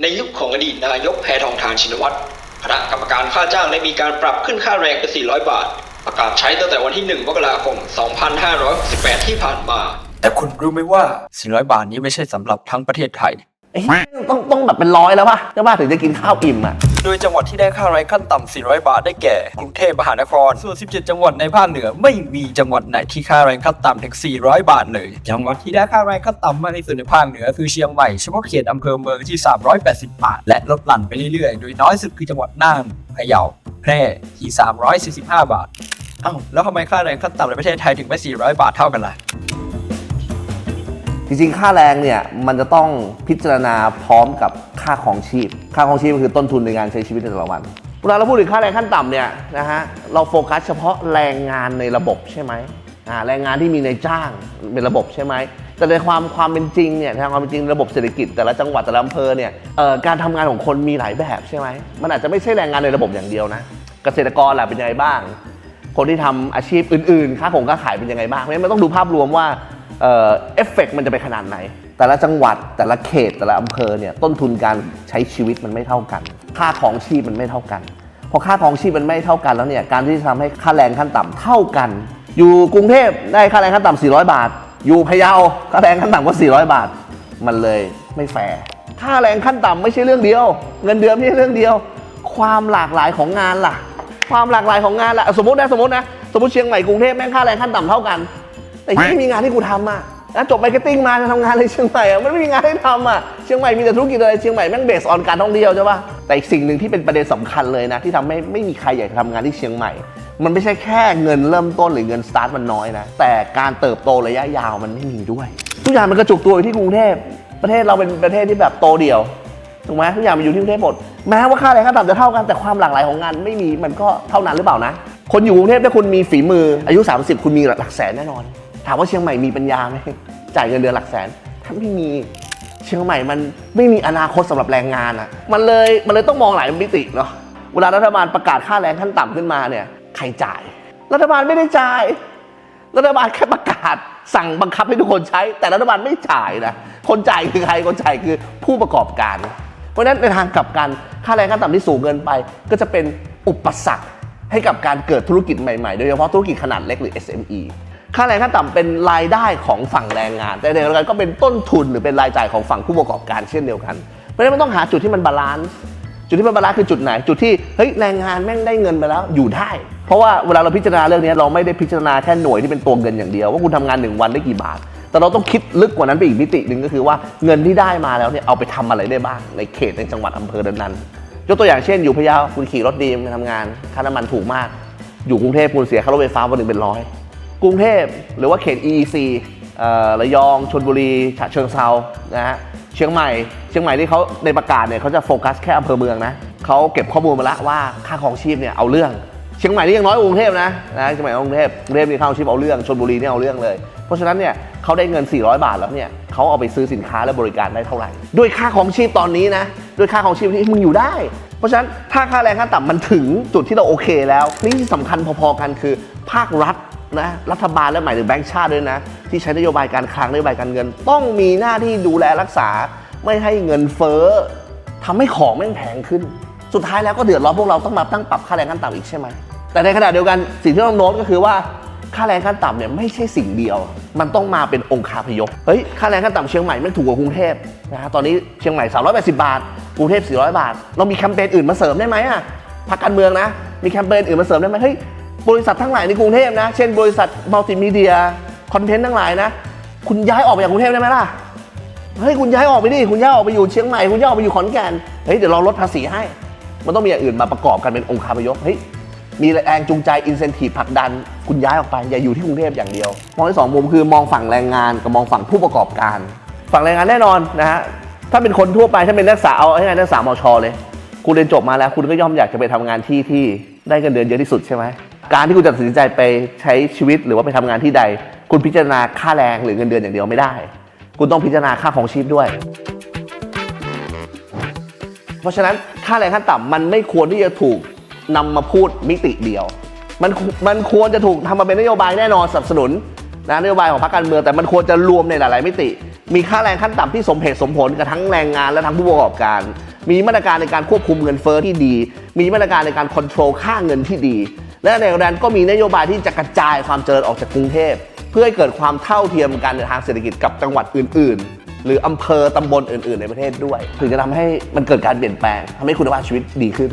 ในยุคของอดีตนายกแพทองทานชินวัตรคณะกรรมการค่าจ้างได้มีการปรับขึ้นค่าแรงเป็น 400 บาท ประกาศใช้ตั้งแต่วันที่ 1 มกราคม 2568ที่ผ่านมา แต่คุณรู้ไหมว่า 400 บาทนี้ไม่ใช่สำหรับทั้งประเทศไทย เอ้ยต้องต้องแบบเป็นร้อยแล้วป่ะใช่ป่ะถึงจะกินข้าวอิ่มอะ โดยจังหวัดที่ได้ค่าแรงขั้นต่ำ 400 บาทได้แก่ กรุงเทพมหานคร ส่วน 17 จังหวัดในภาคเหนือ ไม่มีจังหวัดไหนที่ค่าแรงขั้นต่ำถึง 400 บาทเลย จังหวัดที่ได้ค่าแรงขั้นต่ำมากที่สุดในภาคเหนือคือเชียงใหม่ เฉพาะเขตอำเภอเมืองที่ 380 บาท และลดหลั่นไปเรื่อยๆ โดยน้อยสุดคือจังหวัดน่านพะเยา แพร่ที่ 345 บาทเอ้าแล้วทำไมค่าแรงขั้นต่ำในประเทศไทยถึงไม่ 400 บาทเท่ากันล่ะ จริงๆ ค่าแรงเนี่ยมันจะต้องพิจารณาพร้อมกับค่าของชีพ ค่าของชีพคือต้นทุนในการใช้ชีวิตในแต่ละวันเวลาเราพูดถึงค่าแรงขั้นต่ำเนี่ยนะฮะเราโฟกัสเฉพาะแรงงานในระบบใช่ไหมอ่าแรงงานที่มีในจ้างเป็นระบบใช่ไหมแต่ในความความเป็นจริงเนี่ยทางความเป็นจริงระบบเศรษฐกิจแต่ละจังหวัดแต่ละอำเภอเนี่ยเอ่อการทำงานของคนมีหลายแบบใช่ไหมมันอาจจะไม่ใช่แรงงานในระบบอย่างเดียวนะ เกษตรกรล่ะเป็นยังไงบ้าง คนที่ทำอาชีพอื่นๆ ค่าของค่าขายเป็นยังไงบ้างเพราะฉะนั้นมันต้องดูภาพรวมว่า เอฟเฟกต์มันจะไปขนาดไหน แต่ละจังหวัดแต่ละเขตแต่ละอำเภอเนี่ยต้นทุนการใช้ชีวิตมันไม่เท่ากัน ค่าของชีพมันไม่เท่ากัน พอค่าของชีพมันไม่เท่ากันแล้วเนี่ยการที่จะทำให้ค่าแรงขั้นต่ำเท่ากัน อยู่กรุงเทพได้ค่าแรงขั้นต่ำ400 บาท อยู่พะเยาค่าแรงขั้นต่ำก็ 400 บาท มันเลยไม่แฟร์ค่าแรงขั้นต่ำไม่ใช่เรื่องเดียว เงินเดือนไม่ใช่เรื่องเดียว ความหลากหลายของงานล่ะ ความหลากหลายของงานล่ะสมมตินะสมมตินะสมมติเชียงใหม่กรุงเทพแม่งค่าแรงขั้นต่ำเท่ากัน แต่ยังไม่มีงานที่กูทำอะนะจบมาร์เก็ตติ้งมาจะทำงานในเชียงใหม่อะมันไม่มีงานให้ทำอะเชียงใหม่มีแต่ธุรกิจอะไรเชียงใหม่แม่งเบสออนการท่องเที่ยวใช่ป่ะแต่อีกสิ่งหนึ่งที่เป็นประเด็นสำคัญเลยนะ ที่ทำให้ไม่มีใครอยากจะทำงานที่เชียงใหม่ มันไม่ใช่แค่เงินเริ่มต้นหรือเงินสตาร์ทมันน้อยนะแต่การเติบโตระยะยาวมันไม่มีด้วย ทุกอย่างมันกระจุกตัวอยู่ที่กรุงเทพประเทศเราเป็นประเทศที่แบบโตเดี่ยวถูกไหมทุกอย่างมันอยู่ที่กรุงเทพหมดแม้ว่าค่าแรงขั้นต่ำจะเท่ากันแต่ความหลากหลายของงานไม่มีมันก็เท่านั้นหรือเปล่านะ คนอยู่กรุงเทพถ้าคุณมีฝีมืออายุ 30 คุณมีหลักแสนแน่นอน ถามว่าเชียงใหม่มีปัญญาไหมจ่ายเงินเดือนหลักแสน ถ้าไม่มีเชียงใหม่มันไม่มีอนาคตสำหรับแรงงานอะ มันเลยมันเลยต้องมองหลายมิติเนาะเวลารัฐบาลประกาศค่าแรงขั้นต่ำขึ้นมาเนี่ยใครจ่าย รัฐบาลไม่ได้จ่าย รัฐบาลแค่ประกาศ สั่งบังคับให้ทุกคนใช้ แต่รัฐบาลไม่จ่ายนะคนจ่ายคือใครคนจ่ายคือผู้ประกอบการ เพราะฉะนั้นในทางกลับกันค่าแรงขั้นต่ำที่สูงเกินไป ก็จะเป็นอุปสรรคให้กับการเกิดธุรกิจใหม่ๆ โดยเฉพาะธุรกิจขนาดเล็กหรือ SME ค่าแรงขั้นต่ำเป็นรายได้ของฝั่งแรงงาน แต่ในเดียวกันก็เป็นต้นทุนหรือเป็นรายจ่ายของฝั่งผู้ประกอบการเช่นเดียวกัน เพราะฉะนั้นมันต้องหาจุดที่มันบาลานซ์จุดที่มันบาลานซ์คือจุดไหน จุดที่เฮ้ยแรงงานแม่งได้เงินไปแล้วอยู่ได้ เพราะว่าเวลาเราพิจารณาเรื่องนี้เราไม่ได้พิจารณาแค่หน่วยที่เป็นตัวเงินอย่างเดียว ว่าคุณทำงานหนึ่งวันได้กี่บาท แต่เราต้องคิดลึกกว่านั้นไปอีกมิติหนึ่งก็คือว่าเงินที่ได้มาแล้วเนี่ยเอาไปทำอะไรได้บ้างในเขตในจังหวัดอำเภอนั้นๆยกตัวอย่างเช่น อยู่พะเยาคุณขี่รถดีมไปทำงานค่าน้ำมันถูกมาก อยู่กรุงเทพคุณเสียค่ารถไฟฟ้าวันหนึ่งเป็นร้อย กรุงเทพหรือว่าเขต EEC เอ่อระยองชลบุรีฉะเชิงเซานะฮะเชียงใหม่ เชียงใหม่ที่เขาในประกาศเนี่ยเขาจะโฟกัสแค่อำเภอเมืองนะเขาเก็บข้อมูลมาแล้วว่าค่าครองชีพเนี่ยเอาเรื่อง เชียงใหม่นี่ยังน้อยกรุงเทพนะนะเชียงใหม่กรุงเทพกรุงเทพมีค่าครองชีพเอาเรื่องชลบุรีเนี่ยเอาเรื่องเลย เพราะฉะนั้นเนี่ยเขาได้เงิน 400 บาทแล้วเนี่ยเขาเอาไปซื้อสินค้าและบริการได้เท่าไหร่ด้วยค่าครองชีพตอนนี้นะด้วยค่าครองชีพที่มึงอยู่ได้ เพราะฉะนั้นถ้าค่าแรงขั้นต่ำมันถึงจุดที่เราโอเคแล้วนี่ที่สำคัญพอๆกันคือภาครัฐ นะรัฐบาลและหมายถึงแบงก์ชาติด้วยนะ ที่ใช้นโยบายการคลังนโยบายการเงิน ต้องมีหน้าที่ดูแลรักษาไม่ให้เงินเฟ้อทำให้ของแม่งแพงขึ้น สุดท้ายแล้วก็เดือดร้อนพวกเราต้องมาตั้งปรับค่าแรงขั้นต่ำอีกใช่ไหมแต่ในขณะเดียวกันสิ่งที่ต้องโน้ตก็คือว่าค่าแรงขั้นต่ำเนี่ยไม่ใช่สิ่งเดียว มันต้องมาเป็นองค์คาพยพเฮ้ยค่าแรงขั้นต่ำเชียงใหม่ไม่ถูกกว่ากรุงเทพนะฮะตอนนี้เชียงใหม่ 380 บาทกรุงเทพ400 บาท เรามีแคมเปญอื่นมาเสริมได้ไหมอะพรรคการเมืองนะ มีแคมเปญอื่นมาเสริมได้ไหมเฮ้ย บริษัททั้งหลายในกรุงเทพนะ เช่นบริษัทมัลติมีเดียคอนเทนต์ทั้งหลายนะ คุณย้ายออกไปจากกรุงเทพได้ไหมล่ะ เฮ้ย คุณย้ายออกไปดิ คุณย้ายออกไปอยู่เชียงใหม่ คุณย้ายออกไปอยู่ขอนแก่น เฮ้ย เดี๋ยวเราลดภาษีให้ มันต้องมีอย่างอื่นมาประกอบกันเป็นองค์คาพยพ เฮ้ย มีแรงจูงใจอินเซนティブผลักดัน คุณย้ายออกไป อย่าอยู่ที่กรุงเทพอย่างเดียว มองที่สองมุมคือมองฝั่งแรงงานกับมองฝั่งผู้ประกอบการ ฝั่งแรงงานแน่นอนนะฮะ ถ้าเป็นคนทั่วไป ถ้าเป็นนักศึกษาเอาให้ไงนักศึกษามชเลย คุณเรียนจบมาแล้ว คุณก็ย่อมอยากจะไปทำงานที่ที่ได้เงินเดือนเยอะที่สุดใช่ไหม การที่คุณจะตัดสินใจไปใช้ชีวิตหรือว่าไปทำงานที่ใด คุณพิจารณาค่าแรงหรือเงินเดือนอย่างเดียวไม่ได้ คุณต้องพิจารณาค่าของชีพด้วย เพราะฉะนั้นค่าแรงขั้นต่ำมันไม่ควรที่จะถูกนำมาพูดมิติเดียว มันมันควรจะถูกทำมาเป็นนโยบายแน่นอนสนับสนุนนะนโยบายของพรรคการเมืองแต่มันควรจะรวมในหลาย ๆ มิติ มีค่าแรงขั้นต่ำที่สมเหตุสมผลกับทั้งแรงงานและทั้งผู้ประกอบการ มีมาตรการในการควบคุมเงินเฟ้อที่ดี มีมาตรการในการควบคุมค่าเงินที่ดี และในนั้นก็มีนโยบายที่จะกระจายความเจริญออกจากกรุงเทพ เพื่อให้เกิดความเท่าเทียมกันในทางเศรษฐกิจกับจังหวัดอื่น ๆ หรืออำเภอตำบลอื่น ๆ ในประเทศด้วย ถึงจะทำให้มันเกิดการเปลี่ยนแปลงทำให้คุณภาพชีวิตดีขึ้น